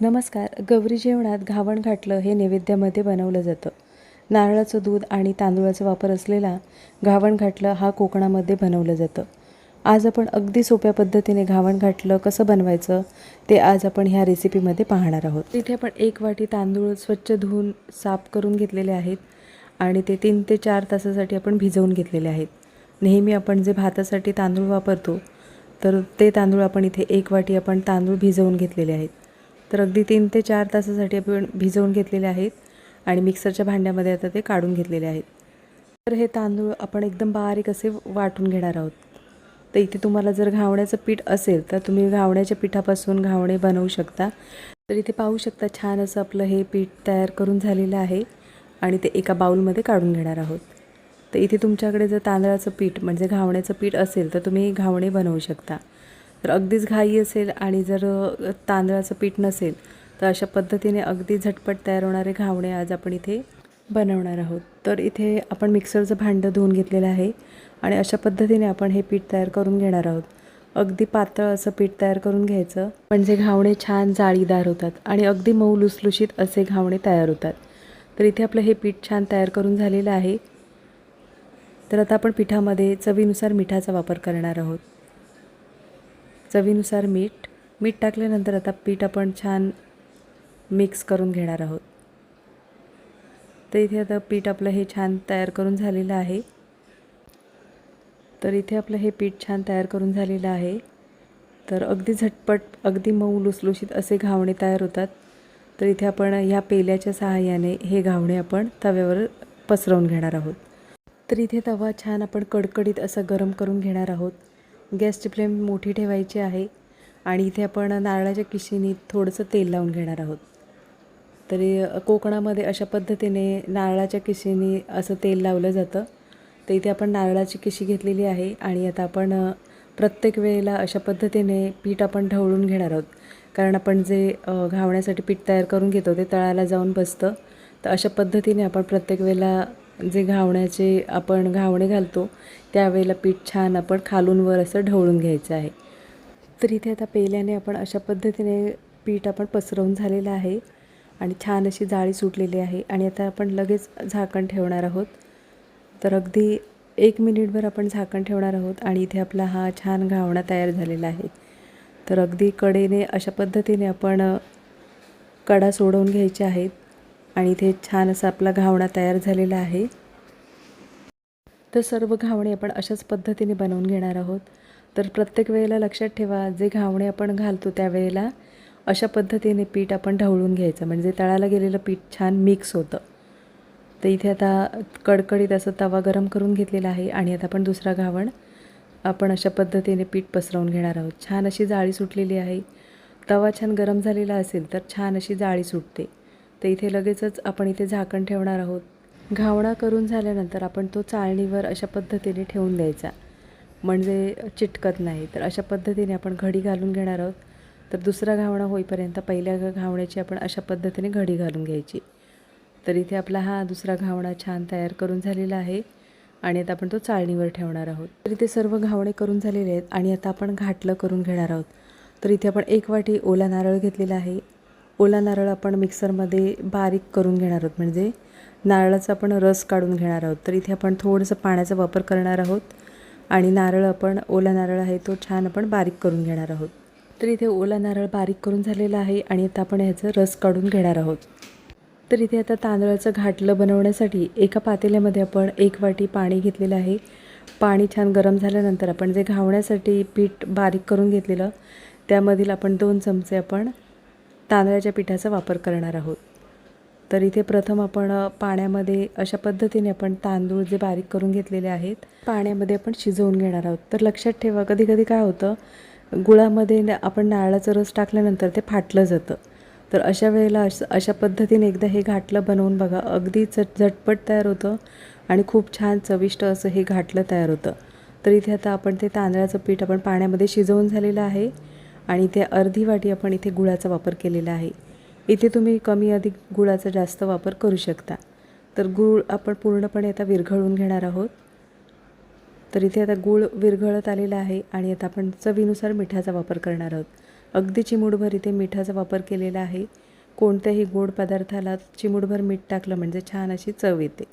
नमस्कार. गौरी जेवणात घावण घाटलं हे नैवेद्यामध्ये बनवलं जातं. नारळाचं दूध आणि तांदूळाचा वापर असलेला घावण घाटलं हा कोकणामध्ये बनवलं जातं. आज आपण अगदी सोप्या पद्धतीने घावण घाटलं कसं बनवायचं ते आज आपण ह्या रेसिपीमध्ये पाहणार आहोत. तिथे आपण एक वाटी तांदूळ स्वच्छ धुवून साफ करून घेतलेले आहेत आणि ते तीन ते चार तासासाठी आपण भिजवून घेतलेले आहेत. नेहमी आपण जे भातासाठी तांदूळ वापरतो तर ते तांदूळ आपण इथे एक वाटी आपण तांदूळ भिजवून घेतलेले आहेत. तर अगदी तीन ते चार तासासाठी आपण भिजवून घेतलेले आहेत आणि मिक्सरच्या भांड्यामध्ये आता ते काढून घेतलेले आहेत. तर हे तांदूळ आपण एकदम बारीक असे वाटून घेणार आहोत. तर इथे तुम्हाला जर घावण्याचं पीठ असेल तर तुम्ही घावण्याच्या पिठापासून घावणे बनवू शकता. तर इथे पाहू शकता छान असं आपलं हे पीठ तयार करून झालेलं आहे आणि ते एका बाऊलमध्ये काढून घेणार आहोत. तर इथे तुमच्याकडे जर तांदळाचं पीठ म्हणजे घावण्याचं पीठ असेल तर तुम्ही घावणे बनवू शकता. तर अगदीच घाई असेल आणि जर तांदळाचं पीठ नसेल तर अशा पद्धतीने अगदी झटपट तयार होणारे घावणे आज आपण इथे बनवणार आहोत. तर इथे आपण मिक्सरचं भांडं धुवून घेतलेलं आहे आणि अशा पद्धतीने आपण हे पीठ तयार करून घेणार आहोत. अगदी पातळ असं पीठ तयार करून घ्यायचं. म्हणजे घावणे छान जाळीदार होतात आणि अगदी मऊ लुसलुशीत असे घावणे तयार होतात. तर इथे आपलं हे पीठ छान तयार करून झालेलं आहे. तर आता आपण पिठामध्ये चवीनुसार मिठाचा वापर करणार आहोत. चवीनुसार मीठ. मीठ टाकल्यानंतर आता पीठ आपण छान मिक्स करून घेणार आहोत. तर इथे आता पीठ आपलं हे छान तयार करून झालेलं आहे. तर इथे आपलं हे पीठ छान तयार करून झालेलं आहे. तर अगदी झटपट अगदी मऊ लुसलुशीत असे घावणे तयार होतात. तर इथे आपण ह्या पेल्याच्या सहाय्याने हे घावणे आपण तव्यावर पसरवून घेणार आहोत. तर इथे तवा छान आपण कडकडीत असा गरम करून घेणार आहोत. गॅसची फ्लेम मोठी ठेवायची आहे आणि इथे आपण नारळाच्या किशीनी थोडंसं तेल लावून घेणार आहोत. तरी कोकणामध्ये अशा पद्धतीने नारळाच्या किशीनी असं तेल लावलं जातं. तर इथे आपण नारळाची किशी घेतलेली आहे आणि आता आपण प्रत्येक वेळेला अशा पद्धतीने पीठ आपण ढवळून घेणार आहोत. कारण आपण जे घावण्यासाठी पीठ तयार करून घेतो ते तळाला जाऊन बसतं. तर अशा पद्धतीने आपण प्रत्येक वेळेला जे घावण्याचे आपण घावणे घालतो त्यावेळेला पीठ छान आपण खालून वर असं ढवळून घ्यायचं आहे. तर इथे आता पेल्याने आपण अशा पद्धतीने पीठ आपण पसरवून झालेलं आहे आणि छान अशी जाळी सुटलेली आहे आणि आता आपण लगेच झाकण ठेवणार आहोत. तर अगदी एक मिनिटभर आपण झाकण ठेवणार आहोत आणि इथे आपला हा छान घावणा तयार झालेला आहे. तर अगदी कडेने अशा पद्धतीने आपण कडा सोडवून घ्यायच्या आहेत. आणि इथे छान असा आपला घावणा तयार झालेला आहे. तर सर्व घावणे आपण अशाच पद्धतीने बनवून घेणार आहोत. तर प्रत्येक वेळेला लक्षात ठेवा जे घावणे आपण घालतो त्यावेळेला अशा पद्धतीने पीठ आपण ढवळून घ्यायचं. म्हणजे तळाला गेलेलं पीठ छान मिक्स होतं. तर इथे आता कडकडीत असं तवा गरम करून घेतलेला आहे आणि आता आपण दुसरा घावण आपण अशा पद्धतीने पीठ पसरवून घेणार आहोत. छान अशी जाळी सुटलेली आहे. तवा छान गरम झालेला असेल तर छान अशी जाळी सुटते. तर इथे लगेचच आपण इथे झाकण ठेवणार आहोत. घावणा करून झाल्यानंतर आपण तो चाळणीवर अशा पद्धतीने ठेवून द्यायचा. म्हणजे चिटकत नाही. तर अशा पद्धतीने आपण घडी घालून घेणार आहोत. तर दुसरा घावणा होईपर्यंत पहिल्या घावण्याची आपण अशा पद्धतीने घडी घालून घ्यायची. तर इथे आपला हा दुसरा घावणा छान तयार करून झालेला आहे. आणि आता आपण तो चाळणीवर ठेवणार आहोत. तर इथे सर्व घावणे करून झालेले आहेत. आणि आता आपण घाटलं करून घेणार आहोत. तर इथे आपण एक वाटी ओला नारळ घेतलेला आहे. ओला नारळ आपण मिक्सरमध्ये बारीक करून घेणार आहोत. म्हणजे नारळाचा आपण रस काढून घेणार आहोत. तर इथे आपण थोडंसं पाण्याचा वापर करणार आहोत. आणि नारळ आपण ओला नारळ आहे तो छान आपण बारीक करून घेणार आहोत. तर इथे ओला नारळ बारीक करून झालेला आहे आणि आता आपण ह्याचं रस काढून घेणार आहोत. तर इथे आता तांदळाचं घाटलं बनवण्यासाठी एका पातेल्यामध्ये आपण एक वाटी पाणी घेतलेलं आहे. पाणी छान गरम झाल्यानंतर आपण जे घावण्यासाठी पीठ बारीक करून घेतलेलं त्यामधील आपण दोन चमचे आपण तांदळाच्या पिठाचा वापर करणार आहोत. तर इथे प्रथम आपण पाण्यामध्ये अशा पद्धतीने आपण तांदूळ जे बारीक करून घेतलेले आहेत पाण्यामध्ये आपण शिजवून घेणार आहोत. तर लक्षात ठेवा कधी कधी काय होतं गुळामध्ये न- आपण नारळाचा रस टाकल्यानंतर ते फाटलं जातं. तर अशा वेळेला अश अशा पद्धतीने एकदा हे घाटलं बनवून बघा अगदी झट झटपट तयार होतं आणि खूप छान चविष्ट असं हे घाटलं तयार होतं. तर इथे आता आपण ते तांदळाचं पीठ आपण पाण्यामध्ये शिजवून झालेलं आहे. आणि इथे अर्धी वाटी आपण इथे गुळाचा वापर केलेला आहे. इथे तुम्ही कमी अधिक गुळाचा जास्त वापर करू शकता. तर गूळ आपण पूर्णपणे आता विरघळून घेणार आहोत. तर इथे आता गूळ विरघळत आलेला आहे आणि आता आपण चवीनुसार मिठाचा वापर करणार आहोत. अगदी चिमूडभर इथे मिठाचा वापर केलेला आहे. कोणत्याही गोड पदार्थाला चिमूडभर मीठ टाकलं म्हणजे छान अशी चव येते.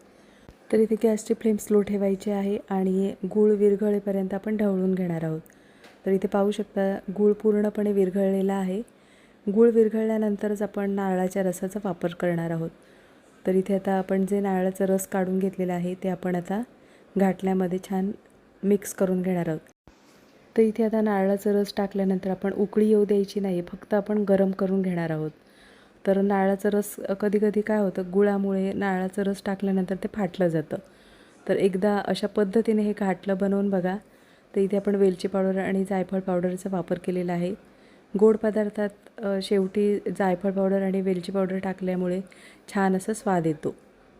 तर इथे गॅसची फ्लेम स्लो ठेवायची आहे आणि गूळ विरघळेपर्यंत आपण ढवळून घेणार आहोत. तर इथे पाहू शकता गूळ पूर्णपणे विरघळलेला आहे. गूळ विरघळल्यानंतरच आपण नारळाच्या रसाचा वापर करणार आहोत. तर इथे आता आपण जे नारळाचा रस काढून घेतलेला आहे ते आपण आता घाटल्यामध्ये छान मिक्स करून घेणार आहोत. तर इथे आता नारळाचा रस टाकल्यानंतर आपण उकळी येऊ द्यायची नाही फक्त आपण गरम करून घेणार आहोत. तर नारळाचा रस कधी कधी काय होतं गुळामुळे नारळाचा रस टाकल्यानंतर ते फाटलं जातं. तर एकदा अशा पद्धतीने हे घाटलं बनवून बघा. तर इथे आपण वेलची पावडर आणि जायफळ पावडरचा वापर केलेला आहे. गोड पदार्थात शेवटी जायफळ पावडर आणि वेलची पावडर टाकल्यामुळे छान असा स्वाद येतो.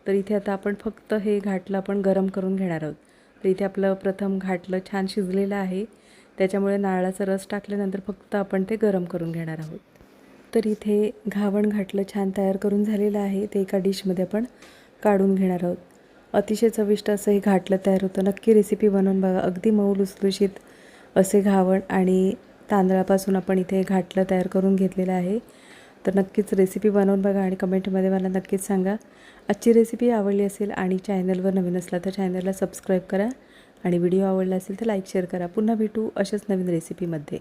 तर इथे आता आपण फक्त हे घाटलं आपण गरम करून घेणार आहोत. तर इथे आपलं प्रथम घाटलं छान शिजलेलं आहे. त्याच्यामुळे नारळाचा रस टाकल्यानंतर फक्त आपण ते गरम करून घेणार आहोत. तर इथे घावण घाटलं छान तयार करून झालेलं आहे. ते एका डिशमध्ये आपण काढून घेणार आहोत. अतिशय चविष्ट असं हे घाटलं तयार होतं. नक्की रेसिपी बनवून बघा. अगदी मऊ लुसलुशीत असे घावण आणि तांदळापासून आपण इथे घाटलं तयार करून घेतलेलं आहे. तर नक्कीच रेसिपी बनवून बघा आणि कमेंटमध्ये मला नक्कीच सांगा. आजची रेसिपी आवडली असेल आणि चॅनलवर नवीन असला तर चॅनलला सबस्क्राईब करा. आणि व्हिडिओ आवडला असेल तर लाईक शेअर करा. पुन्हा भेटू अशाच नवीन रेसिपीमध्ये